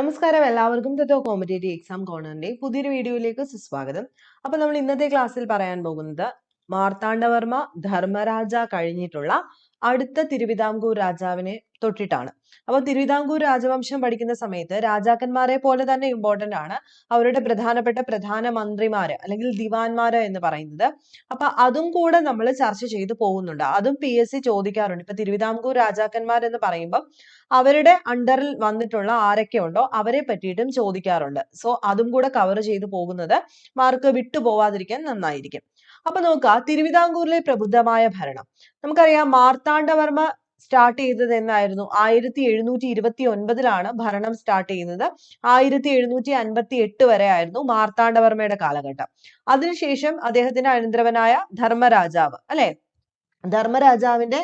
നമസ്കാരം. എല്ലാവർക്കും തത്തോ competitive exam കോർണറിന്റെ പുതിയൊരു വീഡിയോയിലേക്ക് സുസ്വാഗതം. അപ്പൊ നമ്മൾ ഇന്നത്തെ ക്ലാസ്സിൽ പറയാൻ പോകുന്നത് മാർത്താണ്ഡവർമ്മ ധർമ്മരാജ കഴിഞ്ഞിട്ടുള്ള അടുത്ത തിരുവിതാംകൂർ രാജാവിനെ തൊട്ടിട്ടാണ്. അപ്പോൾ തിരുവിതാംകൂർ രാജവംശം പഠിക്കുന്ന സമയത്ത് രാജാക്കന്മാരെ പോലെ തന്നെ ഇമ്പോർട്ടന്റ് ആണ് അവരുടെ പ്രധാനപ്പെട്ട പ്രധാന മന്ത്രിമാര് അല്ലെങ്കിൽ ദിവാൻമാര് എന്ന് പറയുന്നത്. അപ്പൊ അതും കൂടെ നമ്മൾ ചർച്ച ചെയ്തു പോകുന്നുണ്ട്. അതും പി ചോദിക്കാറുണ്ട്. ഇപ്പൊ തിരുവിതാംകൂർ രാജാക്കന്മാർ എന്ന് പറയുമ്പോൾ അവരുടെ അണ്ടറിൽ വന്നിട്ടുള്ള ആരൊക്കെ ഉണ്ടോ അവരെ പറ്റിയിട്ടും ചോദിക്കാറുണ്ട്. സോ അതും കൂടെ കവർ ചെയ്തു പോകുന്നത് മാർക്ക് വിട്ടു പോവാതിരിക്കാൻ നന്നായിരിക്കും. അപ്പൊ നോക്കുക തിരുവിതാംകൂറിലെ പ്രബുദ്ധമായ ഭരണം. നമുക്കറിയാം മാർത്താണ്ഡവർമ്മ സ്റ്റാർട്ട് ചെയ്തത് എന്നായിരുന്നു. ആയിരത്തി എഴുന്നൂറ്റി ഇരുപത്തി ഒൻപതിലാണ് ഭരണം സ്റ്റാർട്ട് ചെയ്യുന്നത്. ആയിരത്തി എഴുന്നൂറ്റി അൻപത്തി എട്ട് വരെ ആയിരുന്നു മാർത്താണ്ഡവർമ്മയുടെ കാലഘട്ടം. അതിനുശേഷം അദ്ദേഹത്തിന്റെ അനന്തരവനായ ധർമ്മരാജാവ് അല്ലെ? ധർമ്മരാജാവിന്റെ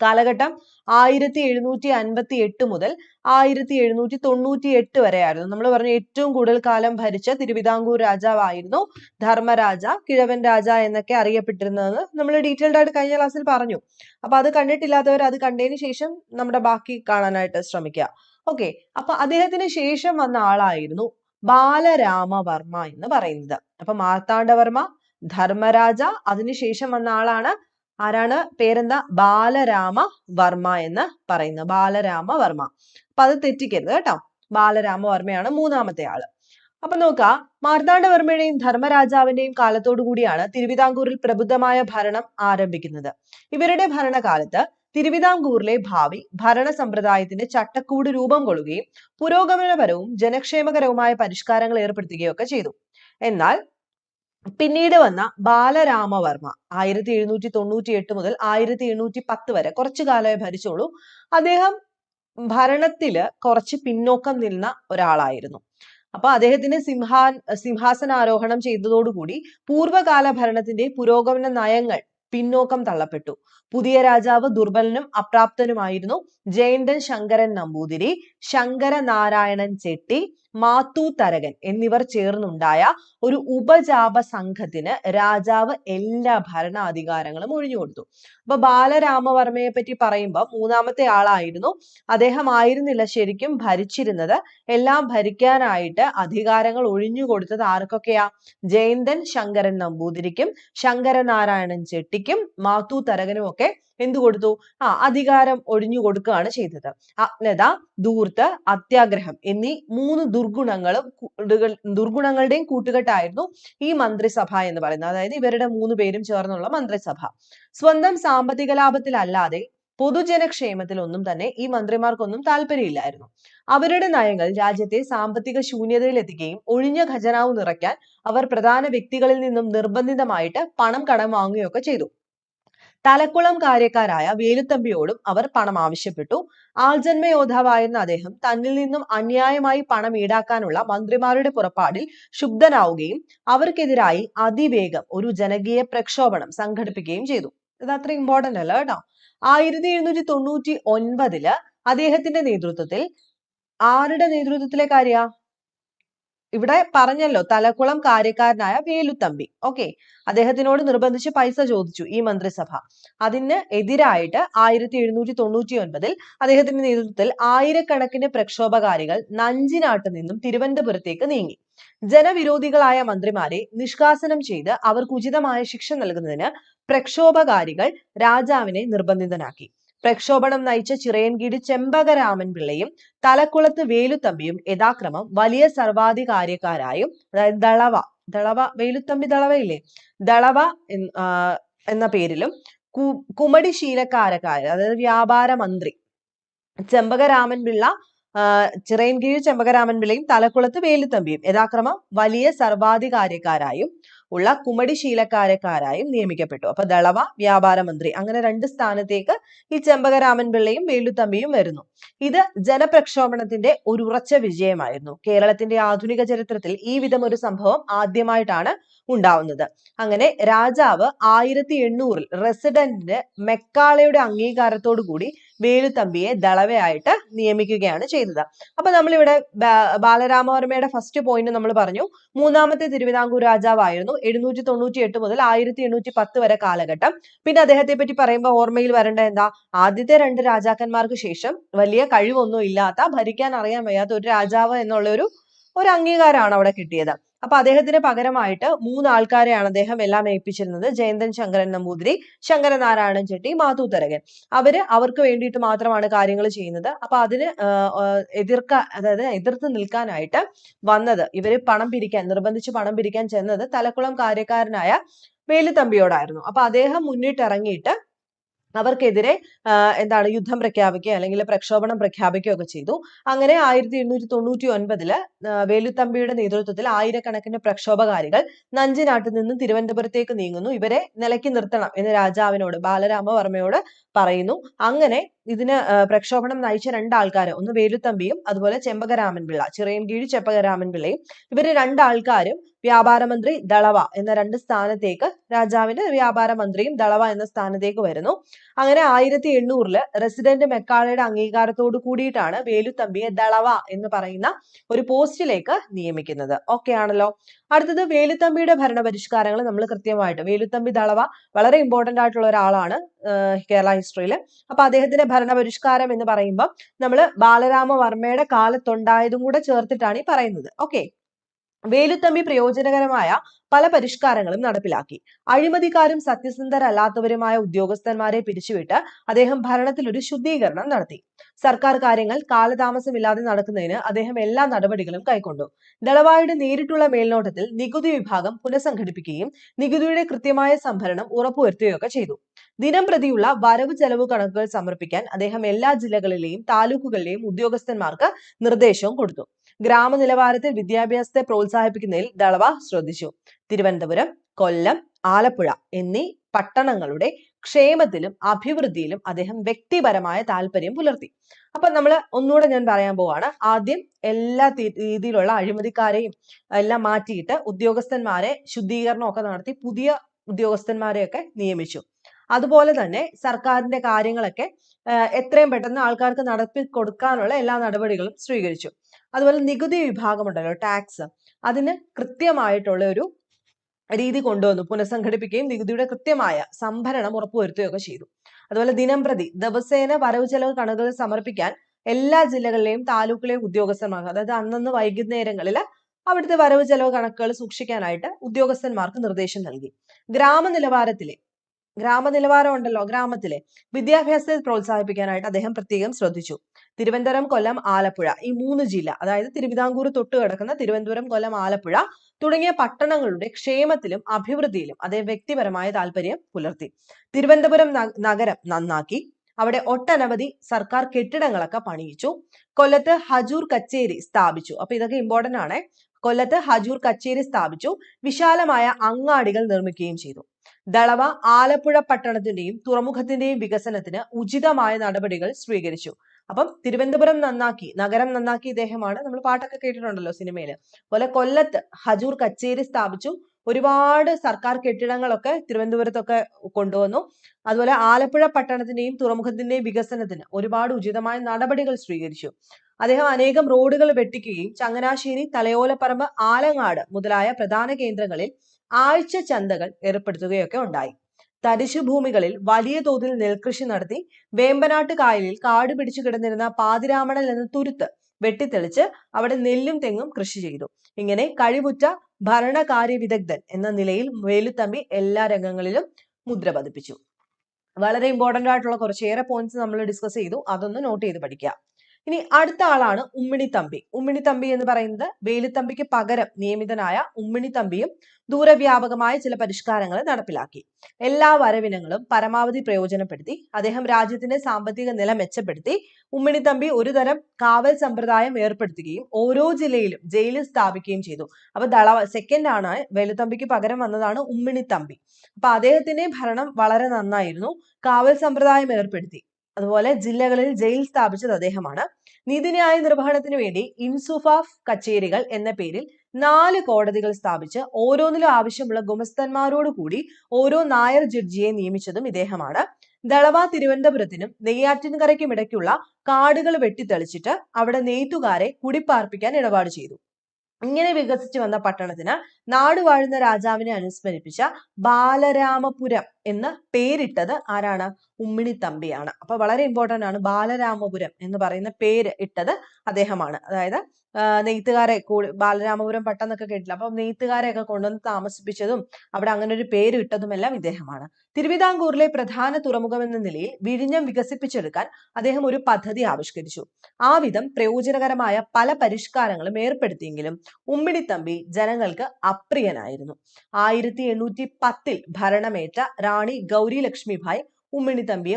കാലഘട്ടം ആയിരത്തി എഴുന്നൂറ്റി അൻപത്തി എട്ട് മുതൽ ആയിരത്തി എഴുന്നൂറ്റി തൊണ്ണൂറ്റി എട്ട് വരെ ആയിരുന്നു നമ്മൾ പറഞ്ഞു ഏറ്റവും കൂടുതൽ കാലം ഭരിച്ച തിരുവിതാംകൂർ രാജാവായിരുന്നു ധർമ്മരാജ കിഴവൻ രാജ എന്നൊക്കെ അറിയപ്പെട്ടിരുന്നതെന്ന് നമ്മൾ ഡീറ്റെയിൽഡ് ആയിട്ട് കഴിഞ്ഞ ക്ലാസ്സിൽ പറഞ്ഞു. അപ്പൊ അത് കണ്ടിട്ടില്ലാത്തവർ അത് കണ്ടതിന് ശേഷം നമ്മുടെ ബാക്കി കാണാനായിട്ട് ശ്രമിക്കുക. ഓക്കെ അപ്പൊ അദ്ദേഹത്തിന് ശേഷം വന്ന ആളായിരുന്നു ബാലരാമവർമ്മ എന്ന് പറയുന്നത്. അപ്പൊ മാർത്താണ്ഡവർമ്മ ധർമ്മരാജ അതിനുശേഷം വന്ന ആളാണ് ആരാണ്? പേരെന്താ? ബാലരാമ വർമ്മ എന്ന് പറയുന്നത് ബാലരാമ വർമ്മ. അപ്പൊ അത് തെറ്റിക്കരുത് കേട്ടോ. ബാലരാമ വർമ്മയാണ് മൂന്നാമത്തെ ആൾ. അപ്പൊ നോക്ക മാർത്താണ്ഡവർമ്മയുടെയും ധർമ്മരാജാവിന്റെയും കാലത്തോടു കൂടിയാണ് തിരുവിതാംകൂറിൽ പ്രബുദ്ധമായ ഭരണം ആരംഭിക്കുന്നത്. ഇവരുടെ ഭരണകാലത്ത് തിരുവിതാംകൂറിലെ ഭാവി ഭരണ സമ്പ്രദായത്തിന്റെ ചട്ടക്കൂട് രൂപം കൊള്ളുകയും പുരോഗമനപരവും ജനക്ഷേമകരവുമായ പരിഷ്കാരങ്ങൾ ഏർപ്പെടുത്തുകയൊക്കെ ചെയ്തു. എന്നാൽ പിന്നീട് വന്ന ബാലരാമവർമ്മ ആയിരത്തി എഴുന്നൂറ്റി തൊണ്ണൂറ്റി എട്ട് മുതൽ ആയിരത്തി എണ്ണൂറ്റി പത്ത് വരെ കുറച്ചു കാലമേ ഭരിച്ചോളൂ. അദ്ദേഹം ഭരണത്തിൽ കുറച്ച് പിന്നോക്കം നിന്ന ഒരാളായിരുന്നു. അപ്പൊ അദ്ദേഹത്തിന് സിംഹാ സിംഹാസനാരോഹണം ചെയ്തതോടുകൂടി പൂർവകാല ഭരണത്തിന്റെ പുരോഗമന നയങ്ങൾ പിന്നോക്കം തള്ളപ്പെട്ടു. പുതിയ രാജാവ് ദുർബലനും അപ്രാപ്തനുമായിരുന്നു ജയന്തൻ ശങ്കരൻ നമ്പൂതിരി ശങ്കരനാരായണൻ ചെട്ടി മാത്തൂ തരകൻ എന്നിവർ ചേർന്നുണ്ടായ ഒരു ഉപജാപ സംഘത്തിന് രാജാവ് എല്ലാ ഭരണാധികാരങ്ങളും ഒഴിഞ്ഞു കൊടുത്തു. അപ്പൊ ബാലരാമവർമ്മയെ പറ്റി പറയുമ്പോൾ മൂന്നാമത്തെ ആളായിരുന്നു. അദ്ദേഹം ആയിരുന്നില്ല ശരിക്കും ഭരിച്ചിരുന്നത്. എല്ലാം ഭരിക്കാനായിട്ട് അധികാരങ്ങൾ ഒഴിഞ്ഞു കൊടുത്തത് ആർക്കൊക്കെയാ? ജയന്തൻ ശങ്കരൻ നമ്പൂതിരിക്കും ശങ്കരനാരായണൻ ചെട്ടിക്കും മാത്തു തരകനും ഒക്കെ എന്തു കൊടുത്തു? ആ അധികാരം ഒഴിഞ്ഞു കൊടുക്കുകയാണ് ചെയ്തത്. അജ്ഞത ധൂർത്ത് അത്യാഗ്രഹം എന്നീ മൂന്ന് ദുർഗുണങ്ങളും ദുർഗുണങ്ങളുടെയും കൂട്ടുകെട്ടായിരുന്നു ഈ മന്ത്രിസഭ എന്ന് പറയുന്നത്. അതായത് ഇവരുടെ മൂന്ന് പേരും ചേർന്നുള്ള മന്ത്രിസഭ. സ്വന്തം സാമ്പത്തിക ലാഭത്തിലല്ലാതെ പൊതുജനക്ഷേമത്തിലൊന്നും തന്നെ ഈ മന്ത്രിമാർക്കൊന്നും താല്പര്യമില്ലായിരുന്നു. അവരുടെ നയങ്ങൾ രാജ്യത്തെ സാമ്പത്തിക ശൂന്യതയിലെത്തിക്കുകയും ഒഴിഞ്ഞ ഖജനാവ് നിറയ്ക്കാൻ അവർ പ്രധാന വ്യക്തികളിൽ നിന്നും നിർബന്ധിതമായിട്ട് പണം കടം വാങ്ങുകയൊക്കെ ചെയ്തു. തലക്കുളം കാര്യക്കാരായ വേലുത്തമ്പിയോടും അവർ പണം ആവശ്യപ്പെട്ടു. ആൾജന്മ യോദ്ധാവായിരുന്ന അദ്ദേഹം തന്നിൽ നിന്നും അന്യായമായി പണം ഈടാക്കാനുള്ള മന്ത്രിമാരുടെ പുറപ്പാടിൽ ക്ഷുബ്ധനാവുകയും അവർക്കെതിരായി അതിവേഗം ഒരു ജനകീയ പ്രക്ഷോഭണം സംഘടിപ്പിക്കുകയും ചെയ്തു. ഇത് അത്ര ഇമ്പോർട്ടന്റ് അല്ല കേട്ടോ. ആയിരത്തി എഴുന്നൂറ്റി തൊണ്ണൂറ്റി ഒൻപതിൽ അദ്ദേഹത്തിന്റെ നേതൃത്വത്തിൽ ആരുടെ നേതൃത്വത്തിലെ കാര്യ ഇവിടെ പറഞ്ഞല്ലോ തലക്കുളം കാര്യക്കാരനായ വേലുത്തമ്പി. ഓക്കെ അദ്ദേഹത്തിനോട് നിർബന്ധിച്ച് പൈസ ചോദിച്ചു ഈ മന്ത്രിസഭ. അതിന് എതിരായിട്ട് ആയിരത്തി എഴുന്നൂറ്റി തൊണ്ണൂറ്റി ഒൻപതിൽ അദ്ദേഹത്തിന്റെ നേതൃത്വത്തിൽ ആയിരക്കണക്കിന് പ്രക്ഷോഭകാരികൾ നഞ്ചിനാട്ട് നിന്നും തിരുവനന്തപുരത്തേക്ക് നീങ്ങി. ജനവിരോധികളായ മന്ത്രിമാരെ നിഷ്കാസനം ചെയ്ത് അവർക്ക് ഉചിതമായ ശിക്ഷ നൽകുന്നതിന് പ്രക്ഷോഭകാരികൾ രാജാവിനെ നിർബന്ധിതനാക്കി. പ്രക്ഷോഭണം നയിച്ച ചിറയൻകീട് ചെമ്പകരാമൻ പിള്ളയും തലക്കുളത്ത് വേലുത്തമ്പിയും യഥാക്രമം വലിയ സർവാധികാര്യക്കാരായും അതായത് ദളവ ദളവ വേലുത്തമ്പി ദളവയില്ലേ? ദളവ എന്ന പേരിലും കുമടി ശീലക്കാരക്കാര് അതായത് വ്യാപാര മന്ത്രി ചെമ്പകരാമൻ പിള്ള ചിറയൻകീഴ് ചെമ്പകരാമൻ പിള്ളയും തലക്കുളത്ത് വേലുത്തമ്പിയും യഥാക്രമം വലിയ സർവാധികാര്യക്കാരായും ഉള്ള കുമടി ശീലക്കാരക്കാരായും നിയമിക്കപ്പെട്ടു. അപ്പൊ ദളവ വ്യാപാര മന്ത്രി അങ്ങനെ രണ്ട് സ്ഥാനത്തേക്ക് ഈ ചെമ്പകരാമൻ പിള്ളയും വേലുത്തമ്പിയും വരുന്നു. ഇത് ജനപ്രക്ഷോഭണത്തിന്റെ ഒരു ഉറച്ച വിജയമായിരുന്നു. കേരളത്തിന്റെ ആധുനിക ചരിത്രത്തിൽ ഈ വിധം ഒരു സംഭവം ആദ്യമായിട്ടാണ് ഉണ്ടാവുന്നത്. അങ്ങനെ രാജാവ് ആയിരത്തി എണ്ണൂറിൽ റെസിഡന്റിന് മെക്കാളയുടെ അംഗീകാരത്തോടു കൂടി വേലുത്തമ്പിയെ ദളവയായിട്ട് നിയമിക്കുകയാണ് ചെയ്തത്. അപ്പൊ നമ്മളിവിടെ ബാലരാമവർമ്മയുടെ ഫസ്റ്റ് പോയിന്റ് നമ്മൾ പറഞ്ഞു. മൂന്നാമത്തെ തിരുവിതാംകൂർ രാജാവായിരുന്നു. എഴുന്നൂറ്റി തൊണ്ണൂറ്റി എട്ട് മുതൽ ആയിരത്തി എണ്ണൂറ്റി പത്ത് വരെ കാലഘട്ടം. പിന്നെ അദ്ദേഹത്തെ പറ്റി പറയുമ്പോൾ ഓർമ്മയിൽ വരേണ്ട എന്താ? ആദ്യത്തെ രണ്ട് രാജാക്കന്മാർക്ക് ശേഷം വലിയ കഴിവൊന്നും ഇല്ലാത്ത ഭരിക്കാൻ അറിയാൻ വയ്യാത്ത ഒരു രാജാവ് എന്നുള്ള ഒരു ഒരു അംഗീകാരമാണ് അവിടെ കിട്ടിയത്. അപ്പൊ അദ്ദേഹത്തിന് പകരമായിട്ട് മൂന്ന് ആൾക്കാരെയാണ് അദ്ദേഹം എല്ലാം ഏൽപ്പിച്ചിരുന്നത്. ജയന്തൻ ശങ്കരൻ നമ്പൂതിരി ശങ്കരനാരായണൻ ചെട്ടി മാത്തൂത്തരകൻ അവർ അവർക്ക് വേണ്ടിയിട്ട് മാത്രമാണ് കാര്യങ്ങൾ ചെയ്യുന്നത്. അപ്പൊ അതിന് ആഹ് അതായത് എതിർത്ത് നിൽക്കാനായിട്ട് വന്നത് ഇവർ പണം പിരിക്കാൻ നിർബന്ധിച്ച് പണം പിരിക്കാൻ ചെന്നത് തലക്കുളം കാര്യക്കാരനായ വേലുത്തമ്പിയോടായിരുന്നു അപ്പൊ അദ്ദേഹം മുന്നിട്ടിറങ്ങിയിട്ട് അവർക്കെതിരെ എന്താണ് യുദ്ധം പ്രഖ്യാപിക്കുക അല്ലെങ്കിൽ പ്രക്ഷോഭണം പ്രഖ്യാപിക്കുകയോ ഒക്കെ ചെയ്തു. അങ്ങനെ ആയിരത്തി എണ്ണൂറ്റി തൊണ്ണൂറ്റി ഒൻപതിൽ വേലുത്തമ്പിയുടെ നേതൃത്വത്തിൽ ആയിരക്കണക്കിന് പ്രക്ഷോഭകാരികൾ നഞ്ചിനാട്ടിൽ നിന്ന് തിരുവനന്തപുരത്തേക്ക് നീങ്ങുന്നു. ഇവരെ നിലയ്ക്ക് നിർത്തണം എന്ന് രാജാവിനോട് ബാലരാമവർമ്മയോട് പറയുന്നു. അങ്ങനെ ഇതിന് പ്രക്ഷോഭണം നയിച്ച രണ്ടാൾക്കാർ ഒന്ന് വേലുത്തമ്പിയും അതുപോലെ ചെമ്പകരാമൻ പിള്ള ചിറയൻകീഴ് ചെമ്പകരാമൻ പിള്ളയും ഇവർ രണ്ടാൾക്കാരും വ്യാപാര മന്ത്രി ദളവ എന്ന രണ്ട് സ്ഥാനത്തേക്ക് രാജാവിന്റെ വ്യാപാര മന്ത്രിയും ദളവ എന്ന സ്ഥാനത്തേക്ക് വരുന്നു. അങ്ങനെ ആയിരത്തി എണ്ണൂറിൽ റെസിഡന്റ് മെക്കാളയുടെ അംഗീകാരത്തോട് കൂടിയിട്ടാണ് വേലുത്തമ്പിയെ ദളവ എന്ന് പറയുന്ന ഒരു പോസ്റ്റിലേക്ക് നിയമിക്കുന്നത്. ഓക്കെ ആണല്ലോ? അടുത്തത് വേലുത്തമ്പിയുടെ ഭരണപരിഷ്കാരങ്ങൾ നമ്മൾ കൃത്യമായിട്ട് വേലുത്തമ്പി ദളവ വളരെ ഇമ്പോർട്ടന്റ് ആയിട്ടുള്ള ഒരാളാണ്. കേരള ഹിസ്റ്ററിയിൽ അപ്പൊ അദ്ദേഹത്തിന്റെ ഭരണപരിഷ്കാരം എന്ന് പറയുമ്പോൾ നമ്മൾ ബാലരാമവർമ്മയുടെ കാലത്തുണ്ടായതും കൂടെ ചേർത്തിട്ടാണ് ഈ പറയുന്നത്. ഓക്കെ വേലുത്തമ്പി പ്രയോജനകരമായ പല പരിഷ്കാരങ്ങളും നടപ്പിലാക്കി. അഴിമതിക്കാരും സത്യസന്ധരല്ലാത്തവരുമായ ഉദ്യോഗസ്ഥന്മാരെ പിരിച്ചുവിട്ട് അദ്ദേഹം ഭരണത്തിൽ ഒരു ശുദ്ധീകരണം നടത്തി. സർക്കാർ കാര്യങ്ങൾ കാലതാമസമില്ലാതെ നടക്കുന്നതിന് അദ്ദേഹം എല്ലാ നടപടികളും കൈക്കൊണ്ടു. ദളവായുടെ നേരിട്ടുള്ള മേൽനോട്ടത്തിൽ നികുതി വിഭാഗം പുനഃസംഘടിപ്പിക്കുകയും നികുതിയുടെ കൃത്യമായ സംഭരണം ഉറപ്പുവരുത്തുകയൊക്കെ ചെയ്തു. ദിനം പ്രതിയുള്ള വരവ് ചെലവ് കണക്കുകൾ സമർപ്പിക്കാൻ അദ്ദേഹം എല്ലാ ജില്ലകളിലെയും താലൂക്കുകളിലെയും ഉദ്യോഗസ്ഥന്മാർക്ക് നിർദ്ദേശവും കൊടുത്തു. ഗ്രാമനിലവാരത്തിൽ വിദ്യാഭ്യാസത്തെ പ്രോത്സാഹിപ്പിക്കുന്നതിൽ ദളവ ശ്രദ്ധിച്ചു. തിരുവനന്തപുരം കൊല്ലം ആലപ്പുഴ എന്നീ പട്ടണങ്ങളുടെ ക്ഷേമത്തിലും അഭിവൃദ്ധിയിലും അദ്ദേഹം വ്യക്തിപരമായ താല്പര്യം പുലർത്തി. അപ്പൊ നമ്മൾ ഒന്നുകൂടെ ഞാൻ പറയാൻ പോവാണ്. ആദ്യം എല്ലാ രീതിയിലുള്ള അഴിമതിക്കാരെയും എല്ലാം മാറ്റിയിട്ട് ഉദ്യോഗസ്ഥന്മാരെ ശുദ്ധീകരണമൊക്കെ നടത്തി പുതിയ ഉദ്യോഗസ്ഥന്മാരെയൊക്കെ നിയമിച്ചു. അതുപോലെ തന്നെ സർക്കാരിന്റെ കാര്യങ്ങളൊക്കെ എത്രയും പെട്ടെന്ന് ആൾക്കാർക്ക് നടത്തി കൊടുക്കാനുള്ള എല്ലാ നടപടികളും സ്വീകരിച്ചു. അതുപോലെ നികുതി വിഭാഗമുണ്ടല്ലോ ടാക്സ്. അതിന് കൃത്യമായിട്ടുള്ള ഒരു രീതി കൊണ്ടുവന്നു പുനഃസംഘടിപ്പിക്കുകയും നികുതിയുടെ കൃത്യമായ സംഭരണം ഉറപ്പുവരുത്തുകയൊക്കെ ചെയ്തു. അതുപോലെ ദിനംപ്രതി ദിവസേന വരവ് ചെലവ് കണക്കുകൾ സമർപ്പിക്കാൻ എല്ലാ ജില്ലകളിലെയും താലൂക്കിലെയും ഉദ്യോഗസ്ഥന്മാർക്ക് അതായത് അന്നന്ന് വൈകുന്നേരങ്ങളിൽ അവിടുത്തെ വരവ് ചെലവ് കണക്കുകൾ സൂക്ഷിക്കാനായിട്ട് ഉദ്യോഗസ്ഥന്മാർക്ക് നിർദ്ദേശം നൽകി. ഗ്രാമനിലവാരത്തിലെ ഗ്രാമനിലവാരം ഉണ്ടല്ലോ ഗ്രാമത്തിലെ. വിദ്യാഭ്യാസത്തെ പ്രോത്സാഹിപ്പിക്കാനായിട്ട് അദ്ദേഹം പ്രത്യേകം ശ്രദ്ധിച്ചു. തിരുവനന്തപുരം കൊല്ലം ആലപ്പുഴ ഈ മൂന്ന് ജില്ല അതായത് തിരുവിതാംകൂർ തൊട്ട് കിടക്കുന്ന തിരുവനന്തപുരം കൊല്ലം ആലപ്പുഴ തുടങ്ങിയ പട്ടണങ്ങളുടെ ക്ഷേമത്തിലും അഭിവൃദ്ധിയിലും അദ്ദേഹം വ്യക്തിപരമായ താല്പര്യം പുലർത്തി. തിരുവനന്തപുരം നഗരം നന്നാക്കി. അവിടെ ഒട്ടനവധി സർക്കാർ കെട്ടിടങ്ങളൊക്കെ പണിയിച്ചു. കൊല്ലത്ത് ഹജൂർ കച്ചേരി സ്ഥാപിച്ചു. അപ്പൊ ഇതൊക്കെ ഇമ്പോർട്ടന്റ് ആണ്. കൊല്ലത്ത് ഹജൂർ കച്ചേരി സ്ഥാപിച്ചു. വിശാലമായ അങ്ങാടികൾ നിർമ്മിക്കുകയും ചെയ്തു. ദളവ ആലപ്പുഴ പട്ടണത്തിന്റെയും തുറമുഖത്തിന്റെയും വികസനത്തിന് ഉചിതമായ നടപടികൾ സ്വീകരിച്ചു. അപ്പം തിരുവനന്തപുരം നന്നാക്കി നഗരം നന്നാക്കി ഇദ്ദേഹമാണ്. നമ്മൾ പാട്ടൊക്കെ കേട്ടിട്ടുണ്ടല്ലോ സിനിമയിൽ. അതുപോലെ കൊല്ലത്ത് ഹജൂർ കച്ചേരി സ്ഥാപിച്ചു. ഒരുപാട് സർക്കാർ കെട്ടിടങ്ങളൊക്കെ തിരുവനന്തപുരത്തൊക്കെ കൊണ്ടുവന്നു. അതുപോലെ ആലപ്പുഴ പട്ടണത്തിന്റെയും തുറമുഖത്തിന്റെയും വികസനത്തിന് ഒരുപാട് ഉചിതമായ നടപടികൾ സ്വീകരിച്ചു. അദ്ദേഹം അനേകം റോഡുകൾ വെട്ടിക്കുകയും ചങ്ങനാശ്ശേരി തലയോലപ്പറമ്പ് ആലങ്ങാട് മുതലായ പ്രധാന കേന്ദ്രങ്ങളിൽ ആഴ്ച ചന്തകൾ ഏർപ്പെടുത്തുകയൊക്കെ ഉണ്ടായി. തരിശു ഭൂമികളിൽ വലിയ തോതിൽ നെൽകൃഷി നടത്തി വേമ്പനാട്ട് കായലിൽ കാട് പിടിച്ചു കിടന്നിരുന്ന പാതിരാമണൽ എന്ന തുരുത്ത് വെട്ടിത്തെളിച്ച് അവിടെ നെല്ലും തെങ്ങും കൃഷി ചെയ്തു. ഇങ്ങനെ കഴിവുറ്റ ഭരണകാര്യ വിദഗ്ധൻ എന്ന നിലയിൽ വേലുത്തമ്പി എല്ലാ രംഗങ്ങളിലും മുദ്ര പതിപ്പിച്ചു. വളരെ ഇമ്പോർട്ടന്റ് ആയിട്ടുള്ള കുറച്ചേറെ പോയിന്റ്സ് നമ്മൾ ഡിസ്കസ് ചെയ്തു. അതൊന്ന് നോട്ട് ചെയ്ത് പഠിക്കുക ഇനി അടുത്ത ആളാണ് ഉമ്മിണി തമ്പി. ഉമ്മിണി തമ്പി എന്ന് പറയുന്നത് വേലുത്തമ്പിക്ക് പകരം നിയമിതനായ ഉമ്മിണിത്തമ്പിയും ദൂരവ്യാപകമായ ചില പരിഷ്കാരങ്ങൾ നടപ്പിലാക്കി. എല്ലാ വരവിനങ്ങളും പരമാവധി പ്രയോജനപ്പെടുത്തി അദ്ദേഹം രാജ്യത്തിന്റെ സാമ്പത്തിക നില മെച്ചപ്പെടുത്തി ഉമ്മിണിത്തമ്പി ഒരു തരം കാവൽ സമ്പ്രദായം ഏർപ്പെടുത്തുകയും ഓരോ ജില്ലയിലും ജയിലിൽ സ്ഥാപിക്കുകയും ചെയ്തു. അപ്പൊ ദള സെക്കൻഡ് ആണ് വേലുത്തമ്പിക്ക് പകരം വന്നതാണ് ഉമ്മിണി തമ്പി. അപ്പൊ അദ്ദേഹത്തിന്റെ ഭരണം വളരെ നന്നായിരുന്നു. കാവൽ സമ്പ്രദായം ഏർപ്പെടുത്തി. അതുപോലെ ജില്ലകളിൽ ജയിൽ സ്ഥാപിച്ചത് അദ്ദേഹമാണ്. നീതിന്യായ നിർവഹണത്തിന് വേണ്ടി ഇൻസുഫാഫ് കച്ചേരികൾ എന്ന പേരിൽ നാല് കോടതികൾ സ്ഥാപിച്ച് ഓരോന്നിലും ആവശ്യമുള്ള ഗുമസ്തന്മാരോട് കൂടി ഓരോ നായർ ജഡ്ജിയെ നിയമിച്ചതും ഇദ്ദേഹമാണ്. ദളവ തിരുവനന്തപുരത്തിനും നെയ്യാറ്റിൻകരയ്ക്കും ഇടയ്ക്കുള്ള കാടുകൾ വെട്ടിത്തെളിച്ചിട്ട് അവിടെ നെയ്ത്തുകാരെ കുടിപ്പാർപ്പിക്കാൻ ഇടപാട് ചെയ്തു. ഇങ്ങനെ വികസിച്ചു വന്ന പട്ടണത്തിന് നാട് വാഴുന്ന രാജാവിനെ അനുസ്മരിപ്പിച്ച ബാലരാമപുരം എന്ന് പേരിട്ടത് ആരാണ്? ഉമ്മിണിത്തമ്പിയാണ് അപ്പൊ വളരെ ഇമ്പോർട്ടന്റ് ആണ് ബാലരാമപുരം എന്ന് പറയുന്ന പേര് ഇട്ടത് അദ്ദേഹമാണ്. അതായത് നെയ്ത്തുകാരെ കൂടി ബാലരാമപുരം പട്ടം എന്നൊക്കെ കേട്ടില്ല അപ്പം നെയ്ത്തുകാരെയൊക്കെ കൊണ്ടുവന്ന് താമസിപ്പിച്ചതും അവിടെ അങ്ങനെ ഒരു പേര് ഇട്ടതുമെല്ലാം ഇദ്ദേഹമാണ്. തിരുവിതാംകൂറിലെ പ്രധാന തുറമുഖം എന്ന നിലയിൽ വിഴിഞ്ഞം വികസിപ്പിച്ചെടുക്കാൻ അദ്ദേഹം ഒരു പദ്ധതി ആവിഷ്കരിച്ചു. ആ വിധം പ്രയോജനകരമായ പല പരിഷ്കാരങ്ങളും ഏർപ്പെടുത്തിയെങ്കിലും ഉമ്മിണിത്തമ്പി ജനങ്ങൾക്ക് അപ്രിയനായിരുന്നു. ആയിരത്തി എണ്ണൂറ്റി പത്തിൽ ഭരണമേറ്റ റാണി ഗൗരി ലക്ഷ്മിഭായ് ഉമ്മിണിത്തമ്പിയെ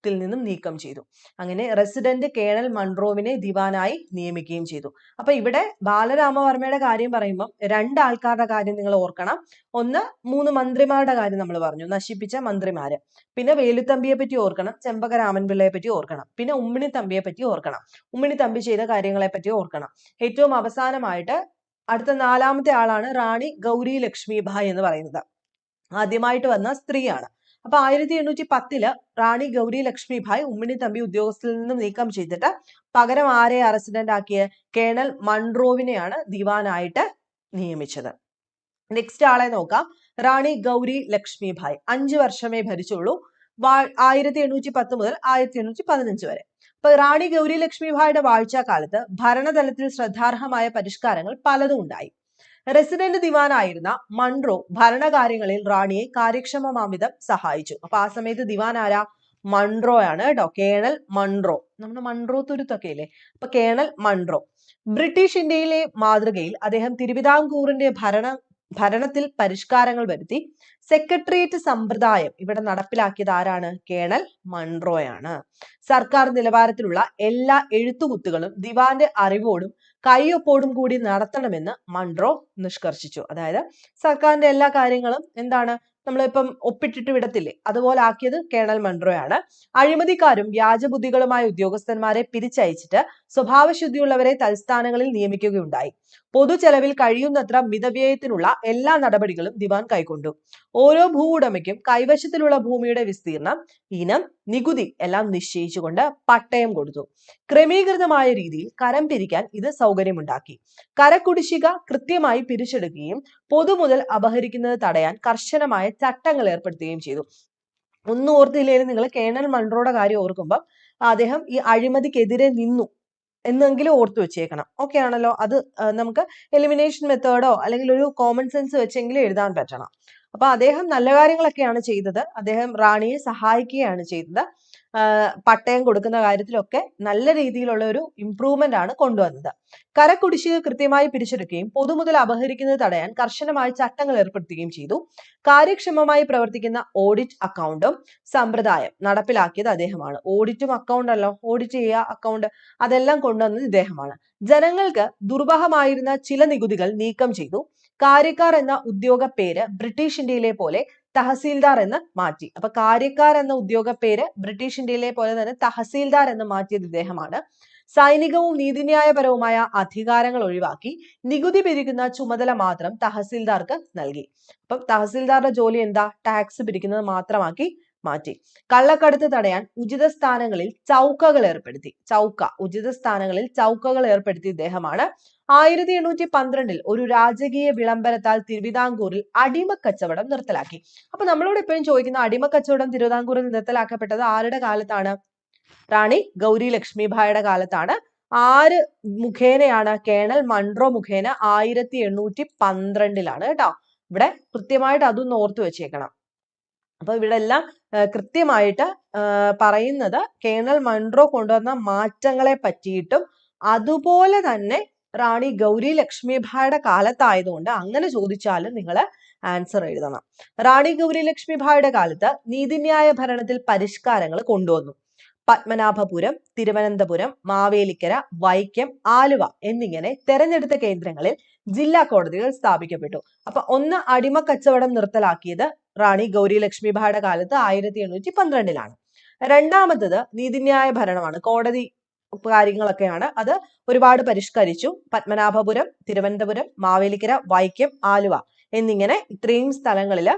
ഉദ്യോഗത്തിൽ നിന്നും നീക്കം ചെയ്തു. അങ്ങനെ റെസിഡന്റ് കേണൽ മൺറോവിനെ ദിവാനായി നിയമിക്കുകയും ചെയ്തു. അപ്പൊ ഇവിടെ ബാലരാമവർമ്മയുടെ കാര്യം പറയുമ്പോൾ രണ്ട് ആൾക്കാരുടെ കാര്യം നിങ്ങൾ ഓർക്കണം. ഒന്ന് മൂന്ന് മന്ത്രിമാരുടെ കാര്യം നമ്മൾ പറഞ്ഞു. നശിപ്പിച്ച മന്ത്രിമാര്. പിന്നെ വേലുത്തമ്പിയെ പറ്റി ഓർക്കണം. ചെമ്പക രാമൻപിള്ളയെ പറ്റി ഓർക്കണം. പിന്നെ ഉമ്മിണിത്തമ്പിയെ പറ്റി ഓർക്കണം. ഉമ്മിണി തമ്പി ചെയ്ത കാര്യങ്ങളെ പറ്റി ഓർക്കണം. ഏറ്റവും അവസാനമായിട്ട് അടുത്ത നാലാമത്തെ ആളാണ് റാണി ഗൗരി ലക്ഷ്മിഭായ് എന്ന് പറയുന്നത്. ആദ്യമായിട്ട് വന്ന സ്ത്രീയാണ്. അപ്പൊ ആയിരത്തി എണ്ണൂറ്റി പത്തിൽ റാണി ഗൗരി ലക്ഷ്മിഭായ് ഉമ്മിണിത്തമ്പി ഉദ്യോഗസ്ഥരിൽ നിന്നും നീക്കം ചെയ്തിട്ട് പകരം ആരെ അറസിഡന്റ് ആക്കിയ കേണൽ മൺറോവിനെയാണ് ദിവാനായിട്ട് നിയമിച്ചത്. നെക്സ്റ്റ് ആളെ നോക്കാം. റാണി ഗൗരി ലക്ഷ്മിഭായ്. അഞ്ചു വർഷമേ ഭരിച്ചുള്ളൂ. ആയിരത്തി എണ്ണൂറ്റി പത്ത് മുതൽ ആയിരത്തി എണ്ണൂറ്റി പതിനഞ്ച് വരെ. അപ്പൊ റാണി ഗൗരി ലക്ഷ്മിഭായുടെ വാഴ്ചാക്കാലത്ത് ഭരണതലത്തിൽ ശ്രദ്ധാർഹമായ പരിഷ്കാരങ്ങൾ പലതും ഉണ്ടായി. റെസിഡന്റ് ദിവാനായിരുന്ന മൺറോ ഭരണകാര്യങ്ങളിൽ റാണിയെ കാര്യക്ഷമമാവിധം സഹായിച്ചു. അപ്പൊ ആ സമയത്ത് ദിവാൻ ആരാ മൺറോ ആണ് കേട്ടോ കേണൽ മൺറോ. നമ്മുടെ മൺറോ തുരുത്തൊക്കെ ഇല്ലേ അപ്പൊ കേണൽ മൺറോ. ബ്രിട്ടീഷ് ഇന്ത്യയിലെ മാതൃകയിൽ അദ്ദേഹം തിരുവിതാംകൂറിന്റെ ഭരണ ഭരണത്തിൽ പരിഷ്കാരങ്ങൾ വരുത്തി. സെക്രട്ടേറിയറ്റ് സമ്പ്രദായം ഇവിടെ നടപ്പിലാക്കിയത് ആരാണ്? കേണൽ മൺറോയാണ്. സർക്കാർ നിലവാരത്തിലുള്ള എല്ലാ എഴുത്തുകുത്തുകളും ദിവാന്റെ അറിവോടും കൈയൊപ്പോടും കൂടി നടത്തണമെന്ന് മൺട്രോ നിഷ്കർഷിച്ചു. അതായത് സർക്കാരിന്റെ എല്ലാ കാര്യങ്ങളും എന്താണ് നമ്മളിപ്പം ഒപ്പിട്ടിട്ട് വിടത്തില്ലേ? അതുപോലെ ആക്കിയത് കേണൽ മൺട്രോയാണ് അഴിമതിക്കാരും വ്യാജബുദ്ധികളുമായ ഉദ്യോഗസ്ഥന്മാരെ പിരിച്ചയച്ചിട്ട് സ്വഭാവശുദ്ധിയുള്ളവരെ തൽസ്ഥാനങ്ങളിൽ നിയമിക്കുകയുണ്ടായി. പൊതു ചെലവിൽ കഴിയുന്നത്ര മിതവ്യയത്തിനുള്ള എല്ലാ നടപടികളും ദിവാൻ കൈക്കൊണ്ടു. ഓരോ ഭൂ ഉടമയ്ക്കും കൈവശത്തിലുള്ള ഭൂമിയുടെ വിസ്തീർണം ഇനം നികുതി എല്ലാം നിശ്ചയിച്ചുകൊണ്ട് പട്ടയം കൊടുത്തു. ക്രമീകൃതമായ രീതിയിൽ കരം പിരിക്കാൻ ഇത് സൗകര്യമുണ്ടാക്കി. കരക്കുടിശ്ശിക കൃത്യമായി പിരിച്ചെടുക്കുകയും പൊതുമുതൽ അപഹരിക്കുന്നത് തടയാൻ കർശനമായ ചട്ടങ്ങൾ ഏർപ്പെടുത്തുകയും ചെയ്തു. ഒന്നും ഓർത്തില്ലെങ്കിൽ നിങ്ങൾ കേണൽ മൺട്രോയുടെ കാര്യം ഓർക്കുമ്പം അദ്ദേഹം ഈ അഴിമതിക്കെതിരെ നിന്നു എന്നെങ്കിലും ഓർത്തു വെച്ചേക്കണം. ഓക്കെ ആണല്ലോ? അത് നമുക്ക് എലിമിനേഷൻ മെത്തേഡോ അല്ലെങ്കിൽ ഒരു കോമൺ സെൻസ് വെച്ചെങ്കിലും എഴുതാൻ പറ്റണം. അപ്പൊ അദ്ദേഹം നല്ല കാര്യങ്ങളൊക്കെയാണ് ചെയ്തത്. അദ്ദേഹം റാണിയെ സഹായിക്കുകയാണ് ചെയ്തത്. പട്ടയം കൊടുക്കുന്ന കാര്യത്തിലൊക്കെ നല്ല രീതിയിലുള്ള ഒരു ഇംപ്രൂവ്മെന്റ് ആണ് കൊണ്ടുവന്നത്. കരക്കുടിശ്ശിക കൃത്യമായി പിരിച്ചെടുക്കുകയും പൊതുമുതൽ അപഹരിക്കുന്നത് തടയാൻ കർശനമായ ചട്ടങ്ങൾ ഏർപ്പെടുത്തുകയും ചെയ്തു. കാര്യക്ഷമമായി പ്രവർത്തിക്കുന്ന ഓഡിറ്റ് അക്കൗണ്ടും സമ്പ്രദായം നടപ്പിലാക്കിയത് അദ്ദേഹമാണ്. ഓഡിറ്റും അക്കൗണ്ട് അല്ലോ ഓഡിറ്റ് ചെയ്യുക അക്കൗണ്ട് അതെല്ലാം കൊണ്ടുവന്നത് ഇദ്ദേഹമാണ്. ജനങ്ങൾക്ക് ദുർബഹമായിരുന്ന ചില നികുതികൾ നീക്കം ചെയ്തു. കാര്യക്കാർ എന്ന ഉദ്യോഗ പേര് ബ്രിട്ടീഷ് ഇന്ത്യയിലെ പോലെ തഹസീൽദാർ എന്ന് മാറ്റി. അപ്പൊ കാര്യക്കാർ എന്ന ഉദ്യോഗ പേര് ബ്രിട്ടീഷ് ഇന്ത്യയിലെ പോലെ തന്നെ തഹസീൽദാർ എന്ന് മാറ്റിയത് ഇദ്ദേഹമാണ്. സൈനികവും നീതിന്യായപരവുമായ അധികാരങ്ങൾ ഒഴിവാക്കി നികുതി പിരിക്കുന്ന ചുമതല മാത്രം തഹസീൽദാർക്ക് നൽകി. അപ്പം തഹസീൽദാറുടെ ജോലി എന്താ? ടാക്സ് പിരിക്കുന്നത് മാത്രമാക്കി മാറ്റി. കള്ളക്കടത്ത് തടയാൻ ഉചിത സ്ഥാനങ്ങളിൽ ചൗക്കകൾ ഏർപ്പെടുത്തി. ചൗക്ക ഉചിത സ്ഥാനങ്ങളിൽ ചൗക്കകൾ ഏർപ്പെടുത്തി ഇദ്ദേഹമാണ്. ആയിരത്തി എണ്ണൂറ്റി പന്ത്രണ്ടിൽ ഒരു രാജകീയ വിളംബരത്താൽ തിരുവിതാംകൂറിൽ അടിമക്കച്ചവടം നിർത്തലാക്കി. അപ്പൊ നമ്മളോട് എപ്പോഴും ചോദിക്കുന്ന അടിമക്കച്ചവടം തിരുവിതാംകൂറിൽ നിർത്തലാക്കപ്പെട്ടത് ആരുടെ കാലത്താണ്? റാണി ഗൗരി ലക്ഷ്മിഭായുടെ കാലത്താണ്. ആര് മുഖേനയാണ് കേണൽ മൺട്രോ മുഖേന ആയിരത്തി എണ്ണൂറ്റി പന്ത്രണ്ടിലാണ് കേട്ടോ. ഇവിടെ കൃത്യമായിട്ട് അതൊന്ന് ഓർത്തു വെച്ചേക്കണം. അപ്പൊ ഇവിടെ എല്ലാം കൃത്യമായിട്ട് പറയുന്നത് കേണൽ മൺട്രോ കൊണ്ടുവന്ന മാറ്റങ്ങളെ പറ്റിയിട്ടും അതുപോലെ തന്നെ റാണി ഗൗരി ലക്ഷ്മിഭായുടെ കാലത്തായതുകൊണ്ട് അങ്ങനെ ചോദിച്ചാലും നിങ്ങൾ ആൻസർ എഴുതണം. റാണി ഗൗരി ലക്ഷ്മിഭായുടെ കാലത്ത് നീതിന്യായ ഭരണത്തിൽ പരിഷ്കാരങ്ങൾ കൊണ്ടുവന്നു. പത്മനാഭപുരം തിരുവനന്തപുരം മാവേലിക്കര വൈക്കം ആലുവ എന്നിങ്ങനെ തെരഞ്ഞെടുത്ത കേന്ദ്രങ്ങളിൽ ജില്ലാ കോടതികൾ സ്ഥാപിക്കപ്പെട്ടു. അപ്പൊ ഒന്ന് അടിമ കച്ചവടം നിർത്തലാക്കിയത് റാണി ഗൗരി ലക്ഷ്മിഭായുടെ കാലത്ത് ആയിരത്തി എണ്ണൂറ്റി പന്ത്രണ്ടിലാണ്. രണ്ടാമത്തത് നീതിന്യായ ഭരണമാണ്. കോടതി കാര്യങ്ങളൊക്കെയാണ്. അത് ഒരുപാട് പരിഷ്കരിച്ചു. പത്മനാഭപുരം തിരുവനന്തപുരം മാവേലിക്കര വൈക്കം ആലുവ എന്നിങ്ങനെ ഇത്രയും സ്ഥലങ്ങളിൽ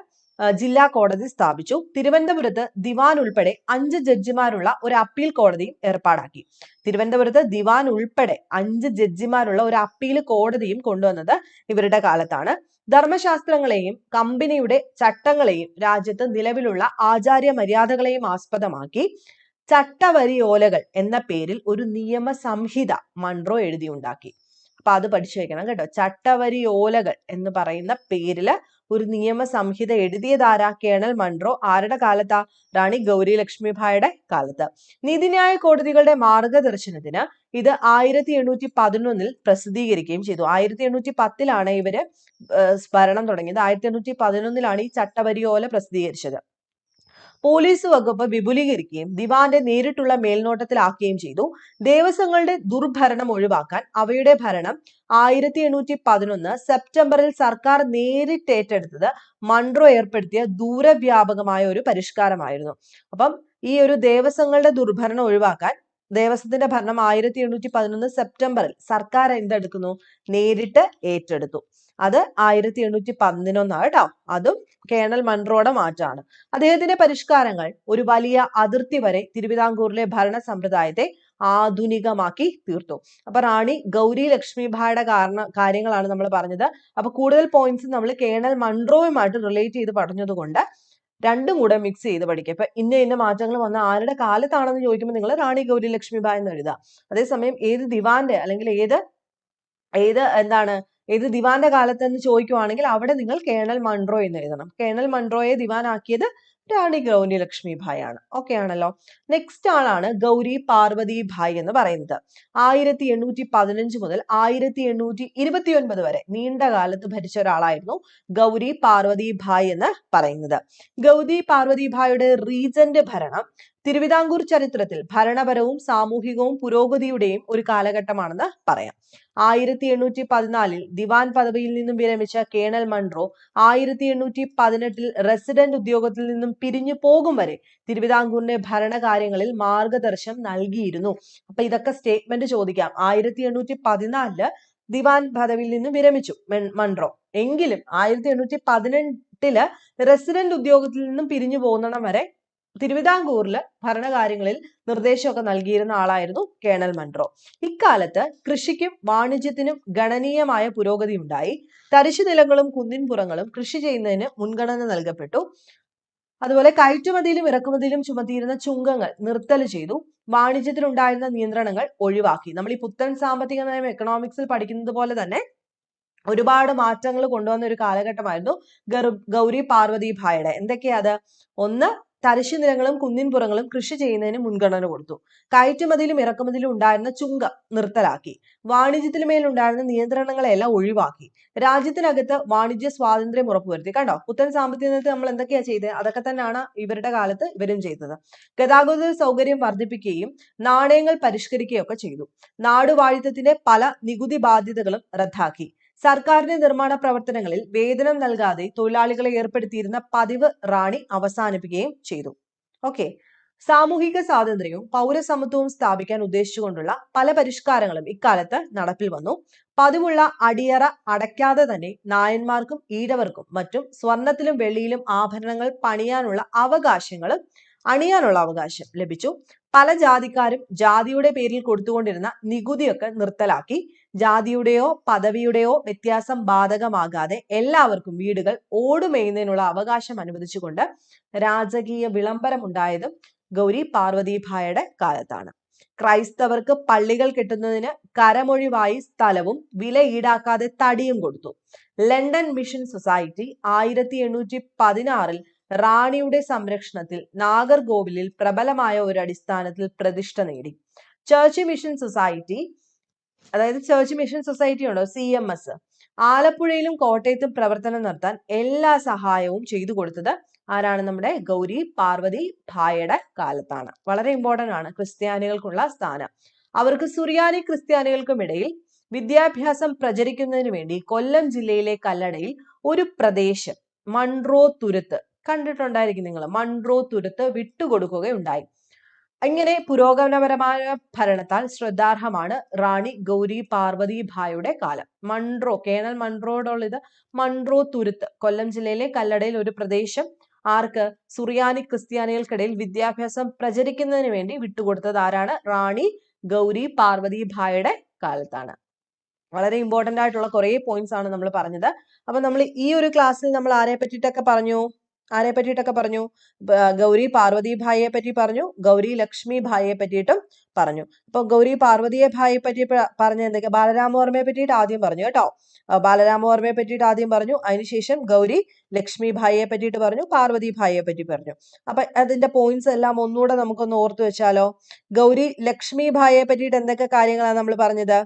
ജില്ലാ കോടതി സ്ഥാപിച്ചു. തിരുവനന്തപുരത്ത് ദിവാൻ ഉൾപ്പെടെ അഞ്ച് ജഡ്ജിമാരുള്ള ഒരു അപ്പീൽ കോടതിയും ഏർപ്പാടാക്കി. തിരുവനന്തപുരത്ത് ദിവാൻ ഉൾപ്പെടെ അഞ്ച് ജഡ്ജിമാരുള്ള ഒരു അപ്പീൽ കോടതിയും കൊണ്ടുവന്നത് ഇവരുടെ കാലത്താണ്. ധർമ്മശാസ്ത്രങ്ങളെയും കമ്പനിയുടെ ചട്ടങ്ങളെയും രാജ്യത്ത് നിലവിലുള്ള ആചാര്യ മര്യാദകളെയും ആസ്പദമാക്കി. ചട്ടവരിയോലകൾ എന്ന പേരിൽ ഒരു നിയമ സംഹിത മൺറോ എഴുതിയുണ്ടാക്കി. അപ്പൊ അത് പഠിച്ചു വെക്കണം കേട്ടോ. ചട്ടവരി ഓലകൾ എന്ന് പറയുന്ന പേരിൽ ഒരു നിയമ സംഹിത എഴുതിയതാരാ കേണൽ മൺറോ. ആരുടെ കാലത്താ? റാണി ഗൗരി ലക്ഷ്മിഭായുടെ കാലത്ത്. നീതിന്യായ കോടതികളുടെ മാർഗദർശനത്തിന് ഇത് ആയിരത്തി എണ്ണൂറ്റി പതിനൊന്നിൽ പ്രസിദ്ധീകരിക്കുകയും ചെയ്തു. ആയിരത്തി എണ്ണൂറ്റി പത്തിലാണ് ഇവർ ഭരണം തുടങ്ങിയത്. ആയിരത്തി എണ്ണൂറ്റി പതിനൊന്നിലാണ് ഈ ചട്ടവരിയോല പ്രസിദ്ധീകരിച്ചത്. പോലീസ് വകുപ്പ് വിപുലീകരിക്കുകയും ദിവാന്റെ നേരിട്ടുള്ള മേൽനോട്ടത്തിലാക്കുകയും ചെയ്തു. ദേവസ്വങ്ങളുടെ ദുർഭരണം ഒഴിവാക്കാൻ അവയുടെ ഭരണം ആയിരത്തി എണ്ണൂറ്റി പതിനൊന്ന് സെപ്റ്റംബറിൽ സർക്കാർ നേരിട്ടേറ്റെടുത്തത് മൺട്രോ ഏർപ്പെടുത്തിയ ദൂരവ്യാപകമായ ഒരു പരിഷ്കാരമായിരുന്നു. അപ്പം ഈ ഒരു ദേവസ്വങ്ങളുടെ ദുർഭരണം ഒഴിവാക്കാൻ ദേവസ്വത്തിന്റെ ഭരണം ആയിരത്തി എണ്ണൂറ്റി പതിനൊന്ന് സെപ്റ്റംബറിൽ സർക്കാർ എന്തെടുക്കുന്നു? നേരിട്ട് ഏറ്റെടുത്തു. അത് ആയിരത്തി എണ്ണൂറ്റി പതിനൊന്നാണ് കേട്ടോ അതും കേണൽ മൺറോയുടെ മാറ്റാണ്. അദ്ദേഹത്തിന്റെ പരിഷ്കാരങ്ങൾ ഒരു വലിയ അതിർത്തി വരെ തിരുവിതാംകൂറിലെ ഭരണ സമ്പ്രദായത്തെ ആധുനികമാക്കി തീർത്തു. അപ്പൊ റാണി ഗൗരി ലക്ഷ്മിഭായുടെ കാരണ കാര്യങ്ങളാണ് നമ്മൾ പറഞ്ഞത്. അപ്പൊ കൂടുതൽ പോയിന്റ്സ് നമ്മൾ കേണൽ മൺറോയുമായിട്ട് റിലേറ്റ് ചെയ്ത് പറഞ്ഞതുകൊണ്ട് രണ്ടും കൂടെ മിക്സ് ചെയ്ത് പഠിക്കുക. ഇപ്പൊ ഇന്ന ഇന്ന മാറ്റങ്ങൾ വന്ന ആരുടെ കാലത്താണെന്ന് ചോദിക്കുമ്പോൾ നിങ്ങൾ റാണി ഗൗരി ലക്ഷ്മിബായ് എന്ന് എഴുതുക. അതേസമയം ഏത് ദിവാന്റെ അല്ലെങ്കിൽ ഏത് ഏത് എന്താണ് ഏത് ദിവാന്റെ കാലത്ത് എന്ന് ചോദിക്കുവാണെങ്കിൽ അവിടെ നിങ്ങൾ കേണൽ മൺട്രോ എന്ന് എഴുതണം. കേണൽ മൺട്രോയെ ദിവാനാക്കിയത് റാണി ഗൗരി ലക്ഷ്മി ഭായ് ആണ് ഓക്കെ ആണല്ലോ. നെക്സ്റ്റ് ആളാണ് ഗൗരി പാർവതി ഭായ് എന്ന് പറയുന്നത്. ആയിരത്തി എണ്ണൂറ്റി പതിനഞ്ച് മുതൽ ആയിരത്തി എണ്ണൂറ്റി ഇരുപത്തി ഒൻപത് വരെ നീണ്ട കാലത്ത് ഭരിച്ച ഒരാളായിരുന്നു ഗൗരി പാർവതി ഭായ് എന്ന് പറയുന്നത്. ഗൗരി പാർവതി ഭായുടെ റീജന്റ് ഭരണം തിരുവിതാംകൂർ ചരിത്രത്തിൽ ഭരണപരവും സാമൂഹികവും പുരോഗതിയുടെയും ഒരു കാലഘട്ടമാണെന്ന് പറയാം. ആയിരത്തി എണ്ണൂറ്റി പതിനാലിൽ ദിവാൻ പദവിയിൽ നിന്നും വിരമിച്ച കേണൽ മൺട്രോ ആയിരത്തി എണ്ണൂറ്റി പതിനെട്ടിൽ റെസിഡന്റ് ഉദ്യോഗത്തിൽ നിന്നും പിരിഞ്ഞു പോകും വരെ തിരുവിതാംകൂറിന്റെ ഭരണകാര്യങ്ങളിൽ മാർഗദർശനം നൽകിയിരുന്നു. അപ്പൊ ഇതൊക്കെ സ്റ്റേറ്റ്മെന്റ് ചോദിക്കാം. ആയിരത്തി എണ്ണൂറ്റി പതിനാലിൽ ദിവാൻ പദവിയിൽ നിന്നും വിരമിച്ചു മൺട്രോ എങ്കിലും ആയിരത്തി എണ്ണൂറ്റി പതിനെട്ടിൽ റെസിഡന്റ് ഉദ്യോഗത്തിൽ നിന്നും പിരിഞ്ഞു പോകുന്നിടം വരെ തിരുവിതാംകൂറിൽ ഭരണകാര്യങ്ങളിൽ നിർദ്ദേശമൊക്കെ നൽകിയിരുന്ന ആളായിരുന്നു കേണൽ മൺട്രോ ഇക്കാലത്ത് കൃഷിക്കും വാണിജ്യത്തിനും ഗണനീയമായ പുരോഗതി ഉണ്ടായി. തരിശു നിലങ്ങളും കുന്നിൻപുറങ്ങളും കൃഷി ചെയ്യുന്നതിന് മുൻഗണന നൽകപ്പെട്ടു. അതുപോലെ കയറ്റുമതിയിലും ഇറക്കുമതിയിലും ചുമത്തിയിരുന്ന ചുങ്കങ്ങൾ നിർത്തൽ ചെയ്തു. വാണിജ്യത്തിലുണ്ടായിരുന്ന നിയന്ത്രണങ്ങൾ ഒഴിവാക്കി. നമ്മൾ ഈ പുത്തൻ സാമ്പത്തിക നയം എക്കണോമിക്സിൽ പഠിക്കുന്നത് പോലെ തന്നെ ഒരുപാട് മാറ്റങ്ങൾ കൊണ്ടുവന്ന ഒരു കാലഘട്ടമായിരുന്നു ഗൗരി പാർവതി ഭായുടെ എന്തൊക്കെയാ അത്? ഒന്ന് തരിശു നിലങ്ങളും കുന്നിൻപുറങ്ങളും കൃഷി ചെയ്യുന്നതിന് മുൻഗണന കൊടുത്തു. കയറ്റുമതിയിലും ഇറക്കുമതിയിലും ഉണ്ടായിരുന്ന ചുങ്ക നിർത്തലാക്കി. വാണിജ്യത്തിന് മേലുണ്ടായിരുന്ന നിയന്ത്രണങ്ങളെല്ലാം ഒഴിവാക്കി. രാജ്യത്തിനകത്ത് വാണിജ്യ സ്വാതന്ത്ര്യം ഉറപ്പുവരുത്തി. കണ്ടോ? പുത്തൻ സാമ്പത്തിക നയത്തിൽ നമ്മൾ എന്തൊക്കെയാണ് ചെയ്തത് അതൊക്കെ തന്നെയാണ് ഇവരുടെ കാലത്ത് ഇവരും ചെയ്തത്. ഗതാഗത സൗകര്യം വർദ്ധിപ്പിക്കുകയും നാണയങ്ങൾ പരിഷ്കരിക്കുകയും ഒക്കെ ചെയ്തു. നാടുവാഴിത്തത്തിന്റെ പല നികുതി ബാധ്യതകളും റദ്ദാക്കി. സർക്കാരിന്റെ നിർമ്മാണ പ്രവർത്തനങ്ങളിൽ വേതനം നൽകാതെ തൊഴിലാളികളെ ഏർപ്പെടുത്തിയിരുന്ന പതിവ് റാണി അവസാനിപ്പിക്കുകയും ചെയ്തു. ഓക്കെ സാമൂഹിക സ്വാതന്ത്ര്യവും പൗരസമത്വവും സ്ഥാപിക്കാൻ ഉദ്ദേശിച്ചുകൊണ്ടുള്ള പല പരിഷ്കാരങ്ങളും ഇക്കാലത്ത് നടപ്പിൽ വന്നു. പതിവുള്ള അടിയറ അടയ്ക്കാതെ തന്നെ നായന്മാർക്കും ഈഴവർക്കും മറ്റും സ്വർണത്തിലും വെള്ളിയിലും ആഭരണങ്ങൾ പണിയാനുള്ള അവകാശങ്ങളും അണിയാനുള്ള അവകാശം ലഭിച്ചു. പല ജാതിക്കാരും ജാതിയുടെ പേരിൽ കൊടുത്തുകൊണ്ടിരുന്ന നികുതിയൊക്കെ നിർത്തലാക്കി. ജാതിയുടെയോ പദവിയുടെയോ വ്യത്യാസം ബാധകമാകാതെ എല്ലാവർക്കും വീടുകൾ ഓടുമേയുന്നതിനുള്ള അവകാശം അനുവദിച്ചുകൊണ്ട് രാജകീയ വിളംബരം ഉണ്ടായതും ഗൗരി പാർവതി ഭായയുടെ കാലത്താണ്. ക്രൈസ്തവർക്ക് പള്ളികൾ കെട്ടുന്നതിന് കരമൊഴിവായി സ്ഥലവും വില ഈടാക്കാതെ തടിയും കൊടുത്തു. ലണ്ടൻ മിഷൻ സൊസൈറ്റി ആയിരത്തി എണ്ണൂറ്റി പതിനാറിൽ റാണിയുടെ സംരക്ഷണത്തിൽ നാഗർകോവിലിൽ പ്രബലമായ ഒരു അടിസ്ഥാനത്തിൽ പ്രതിഷ്ഠ നേടി. ചർച്ച് മിഷൻ സൊസൈറ്റി അതായത് ചർച്ച് മിഷൻ സൊസൈറ്റി ഉണ്ടോ? സി എം എസ് ആലപ്പുഴയിലും കോട്ടയത്തും പ്രവർത്തനം നടത്താൻ എല്ലാ സഹായവും ചെയ്തു കൊടുത്തത് ആരാണ്? നമ്മുടെ ഗൗരി പാർവതി ഭായയുടെ കാലത്താണ്. വളരെ ഇമ്പോർട്ടന്റ് ആണ് ക്രിസ്ത്യാനികൾക്കുള്ള സ്ഥാനം. അവർക്ക് സുറിയാനി ക്രിസ്ത്യാനികൾക്കും ഇടയിൽ വിദ്യാഭ്യാസം പ്രചരിക്കുന്നതിന് വേണ്ടി കൊല്ലം ജില്ലയിലെ കല്ലടയിൽ ഒരു പ്രദേശം മൺറോ തുരുത്ത് കണ്ടിട്ടുണ്ടായിരിക്കും നിങ്ങൾ. മൺട്രോ തുരുത്ത് വിട്ടുകൊടുക്കുകയുണ്ടായി. ഇങ്ങനെ പുരോഗമനപരമായ ഭരണത്താൽ ശ്രദ്ധാർഹമാണ് റാണി ഗൗരി പാർവതി ഭായുടെ കാലം. മൺട്രോ കേണൽ മൺട്രോയോടുള്ള ഇത് മൺട്രോ തുരുത്ത് കൊല്ലം ജില്ലയിലെ കല്ലടയിൽ ഒരു പ്രദേശം. ആർക്ക്? സുറിയാനി ക്രിസ്ത്യാനികൾക്കിടയിൽ വിദ്യാഭ്യാസം പ്രചരിക്കുന്നതിന് വേണ്ടി വിട്ടുകൊടുത്തത് ആരാണ്? റാണി ഗൗരി പാർവതി ഭായുടെ കാലത്താണ്. വളരെ ഇമ്പോർട്ടന്റ് ആയിട്ടുള്ള കുറേ പോയിന്റ്സ് ആണ് നമ്മൾ പറഞ്ഞത്. അപ്പൊ നമ്മൾ ഈ ഒരു ക്ലാസ്സിൽ നമ്മൾ ആരെ പറ്റിയിട്ടൊക്കെ പറഞ്ഞു? ആരെ പറ്റിയിട്ടൊക്കെ പറഞ്ഞു ഗൗരി പാർവതി ഭായിയെ പറ്റി പറഞ്ഞു. ഗൗരി ലക്ഷ്മി ഭായിയെ പറ്റിയിട്ടും പറഞ്ഞു. അപ്പൊ ഗൗരി പാർവതിയെ ഭായിയെ പറ്റി പറഞ്ഞ എന്തൊക്കെ? ബാലരാമവർമ്മയെ പറ്റിയിട്ട് ആദ്യം പറഞ്ഞു കേട്ടോ. ബാലരാമവർമ്മയെ പറ്റിയിട്ട് ആദ്യം പറഞ്ഞു. അതിനുശേഷം ഗൗരി ലക്ഷ്മി ഭായിയെ പറ്റിയിട്ട് പറഞ്ഞു. പാർവതി ഭായിയെ പറ്റി പറഞ്ഞു. അപ്പൊ അതിന്റെ പോയിന്റ്സ് എല്ലാം ഒന്നുകൂടെ നമുക്കൊന്ന് ഓർത്തു വെച്ചാലോ? ഗൗരി ലക്ഷ്മി ഭായിയെ പറ്റിയിട്ട് എന്തൊക്കെ കാര്യങ്ങളാണ് നമ്മൾ പറഞ്ഞത്?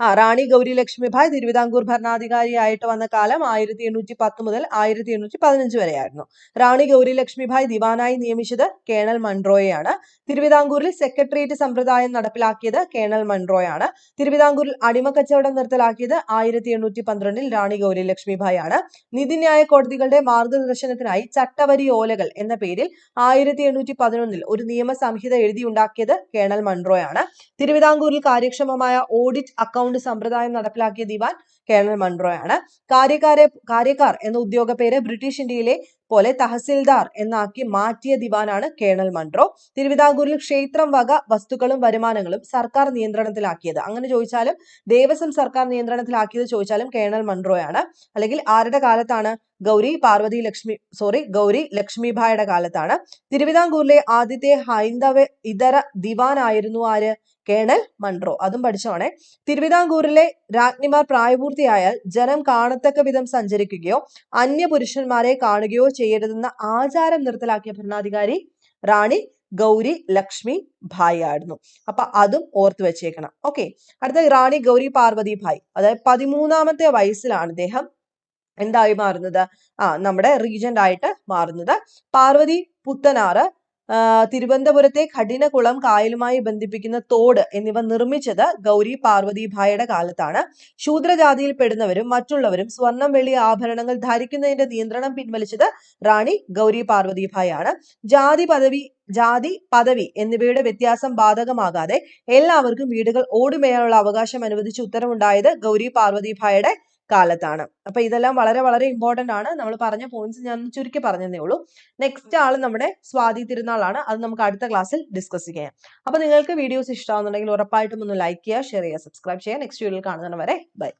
ആ റാണി ഗൗരി ലക്ഷ്മിഭായ് തിരുവിതാംകൂർ ഭരണാധികാരിയായിട്ട് വന്ന കാലം ആയിരത്തി എണ്ണൂറ്റി പത്ത് മുതൽ ആയിരത്തി എണ്ണൂറ്റി പതിനഞ്ച് വരെയായിരുന്നു. റാണി ഗൗരി ലക്ഷ്മിഭായ് ദിവാനായി നിയമിച്ചത് കേണൽ മൺട്രോയെയാണ് തിരുവിതാംകൂറിൽ സെക്രട്ടേറിയറ്റ് സമ്പ്രദായം നടപ്പിലാക്കിയത് കേണൽ മൺട്രോയാണ് തിരുവിതാംകൂറിൽ അടിമ കച്ചവടം നിർത്തലാക്കിയത് ആയിരത്തി എണ്ണൂറ്റി പന്ത്രണ്ടിൽ റാണി ഗൗരി ലക്ഷ്മിഭായ് ആണ് നീതിന്യായ കോടതികളുടെ മാർഗദർശനത്തിനായി ചട്ടവരി ഓലകൾ എന്ന പേരിൽ ആയിരത്തി എണ്ണൂറ്റി പതിനൊന്നിൽ ഒരു നിയമസംഹിത എഴുതിയുണ്ടാക്കിയത് കേണൽ മൺട്രോയാണ് തിരുവിതാംകൂറിൽ കാര്യക്ഷമമായ ഓഡിറ്റ് അക്കൗണ്ട് സമ്പ്രദായം നടപ്പിലാക്കിയ ദിവാൻ കേണൽ മൺറോയാണ്. കാര്യക്കാരെ കാര്യക്കാർ എന്ന ഉദ്യോഗ പേര് ബ്രിട്ടീഷ് ഇന്ത്യയിലെ പോലെ തഹസിൽദാർ എന്നാക്കി മാറ്റിയ ദിവാനാണ് കേണൽ മൺട്രോ തിരുവിതാംകൂറിൽ ക്ഷേത്രം വക വസ്തുക്കളും വരുമാനങ്ങളും സർക്കാർ നിയന്ത്രണത്തിലാക്കിയത്. അങ്ങനെ ചോദിച്ചാലും ദേവസ്വം സർക്കാർ നിയന്ത്രണത്തിലാക്കിയത് ചോദിച്ചാലും കേണൽ മൺട്രോയാണ് അല്ലെങ്കിൽ ആരുടെ കാലത്താണ്? ഗൗരി പാർവതി ലക്ഷ്മി സോറി ഗൗരി ലക്ഷ്മിഭായുടെ കാലത്താണ്. തിരുവിതാംകൂറിലെ ആദ്യത്തെ ഹൈന്ദവ ഇതര ദിവാനായിരുന്നു ആര്? Colonel Munro. അതും പഠിച്ചോണേ തിരുവിതാംകൂറിലെ രാജ്ഞിമാർ പ്രായപൂർത്തിയായാൽ ജനം കാണത്തക്ക വിധം സഞ്ചരിക്കുകയോ അന്യ പുരുഷന്മാരെ കാണുകയോ ചെയ്യരുതെന്ന ആചാരം നിർത്തലാക്കിയ ഭരണാധികാരി റാണി ഗൗരി ലക്ഷ്മി ഭായ് ആയിരുന്നു. അപ്പൊ അതും ഓർത്തു വെച്ചേക്കണം. ഓക്കെ. അടുത്ത റാണി ഗൗരി പാർവതി ഭായ്. അതായത് പതിമൂന്നാമത്തെ വയസ്സിലാണ് ഇദ്ദേഹം എന്തായി മാറുന്നത്? ആ നമ്മുടെ റീജന്റ് ആയിട്ട് മാറുന്നത്. പാർവതി പുത്തനാറ് തിരുവനന്തപുരത്തെ കഠിനകുളം കായലുമായി ബന്ധിപ്പിക്കുന്ന തോട് എന്നിവ നിർമ്മിച്ചത് ഗൗരി പാർവതി ഭായുടെ കാലത്താണ്. ശൂദ്രജാതിയിൽ പെടുന്നവരും മറ്റുള്ളവരും സ്വർണം വെള്ളി ആഭരണങ്ങൾ ധരിക്കുന്നതിന്റെ നിയന്ത്രണം പിൻവലിച്ചത് റാണി ഗൗരി പാർവതി ഭായ് ജാതി പദവി ജാതി പദവി എന്നിവയുടെ വ്യത്യാസം ബാധകമാകാതെ എല്ലാവർക്കും വീടുകൾ ഓടുമേയാനുള്ള അവകാശം അനുവദിച്ച് ഉത്തരവുണ്ടായത് ഗൗരി പാർവതി ഭായുടെ കാലത്താണ്. അപ്പൊ ഇതെല്ലാം വളരെ വളരെ ഇമ്പോർട്ടന്റ് ആണ്. നമ്മൾ പറഞ്ഞ പോയിന്റ്സ് ഞാൻ ചുരുക്കി പറഞ്ഞതേ ഉള്ളൂ. നെക്സ്റ്റ് ആൾ നമ്മുടെ സ്വാതി തിരുനാളാണ്. അത് നമുക്ക് അടുത്ത ക്ലാസ്സിൽ ഡിസ്കസ് ചെയ്യാം. അപ്പൊ നിങ്ങൾക്ക് വീഡിയോസ് ഇഷ്ടമാകുന്നുണ്ടെങ്കിൽ ഉറപ്പായിട്ടും ഒന്ന് ലൈക്ക് ചെയ്യുക ഷെയർ ചെയ്യുക സബ്സ്ക്രൈബ് ചെയ്യുക. നെക്സ്റ്റ് വീഡിയോയിൽ കാണുന്നവരെ ബൈ